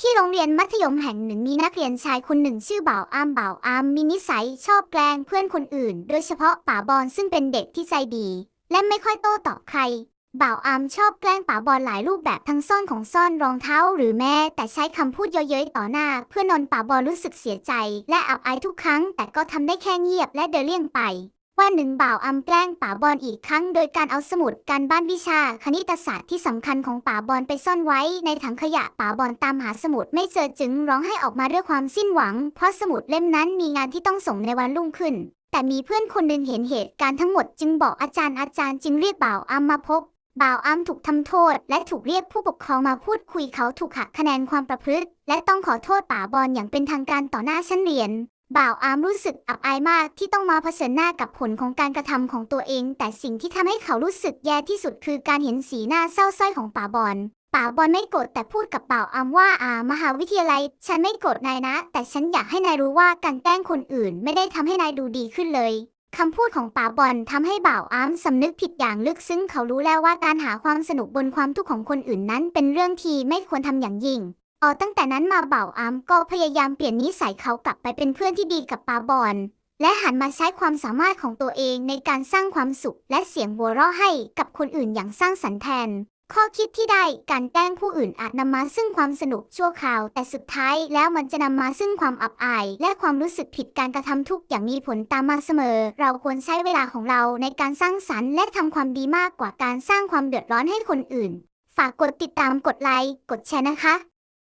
ที่โรงเรียนมัธยมแห่งหนึ่งมีนักเรียนชายคนหนึ่งชื่อบ่าวอามบ่าวอามมีนิสัยชอบแกล้งเพื่อนคนอื่น โดยเฉพาะป๋าบอลซึ่งเป็นเด็กที่ใจดี และไม่ค่อยโต้ตอบใคร บ่าวอามชอบแกล้งป๋าบอลหลายรูปแบบทั้งซ่อนของซ่อนรองเท้า หรือแม้แต่ใช้คำพูดเย้ยๆต่อหน้า เพื่อนนป๋าบอลรู้สึกเสียใจ และอับอายทุกครั้ง แต่ก็ทำได้แค่เงียบและเดินเลี่ยงไป วันหนึ่งบ่าวอำแกล้งป๋าบอลอีกครั้ง โดยการเอาสมุดการบ้านวิชาคณิตศาสตร์ที่สำคัญของป๋าบอลไปซ่อนไว้ในถังขยะป๋าบอลตามหาสมุดไม่เจอจึงร้องไห้ออกมาด้วยความสิ้นหวัง เพราะสมุดเล่มนั้นมีงานที่ต้องส่งในวันรุ่งขึ้น แต่มีเพื่อนคนหนึ่งเห็นเหตุการณ์ทั้งหมดจึงบอกอาจารย์อาจารย์จึงเรียกบ่าวอำมาพบบ่าวอำถูกทำโทษ และถูกเรียกผู้ปกครองมาพูดคุยเขาถูกหักคะแนนความประพฤติ และต้องขอโทษป๋าบอลอย่างเป็นทางการต่อหน้าชั้นเรียน บ่าวอามรู้สึกอับอายมากที่ต้องมาเผชิญหน้ากับผลของการกระทำของตัวเอง แต่สิ่งที่ทำให้เขารู้สึกแย่ที่สุดคือการเห็นสีหน้าเศร้าสร้อยของป๋าบอลป๋าบอลไม่โกรธแต่พูดกับบ่าวอามว่าอามหาวิทยาลัย ฉันไม่โกรธนายนะ แต่ฉันอยากให้นายรู้ว่าการแกล้งคนอื่น ไม่ได้ทำให้นายดูดีขึ้นเลยคำพูดของป๋าบอลทำให้บ่าวอามสำนึกผิดอย่างลึกซึ้งเขารู้แล้วว่าการหาความสนุกบนความทุกข์ของคนอื่นนั้น เป็นเรื่องที่ไม่ควรทำอย่างยิ่ง อ๋อตั้งแต่นั้นมาเบ่าอามก็พยายามเปลี่ยนนิสัยเขากลับไปเป็นเพื่อนที่ดีกับปาบอลและหันมาใช้ความสามารถของตัวเองในการสร้างความสุข และเสียงหัวเราะให้กับคนอื่นอย่างสร้างสรรค์แทน ข้อคิดที่ได้การแกล้งผู้อื่นอาจนำมาซึ่งความสนุกชั่วคราว แต่สุดท้ายแล้วมันจะนำมาซึ่งความอับอาย และความรู้สึกผิดการกระทำทุกอย่างมีผลตามมาเสมอ เราควรใช้เวลาของเราในการสร้างสรรค์ และทำความดีมากกว่าการสร้างความเดือดร้อนให้คนอื่น ฝากกดติดตามกดไลค์กดแชร์นะคะ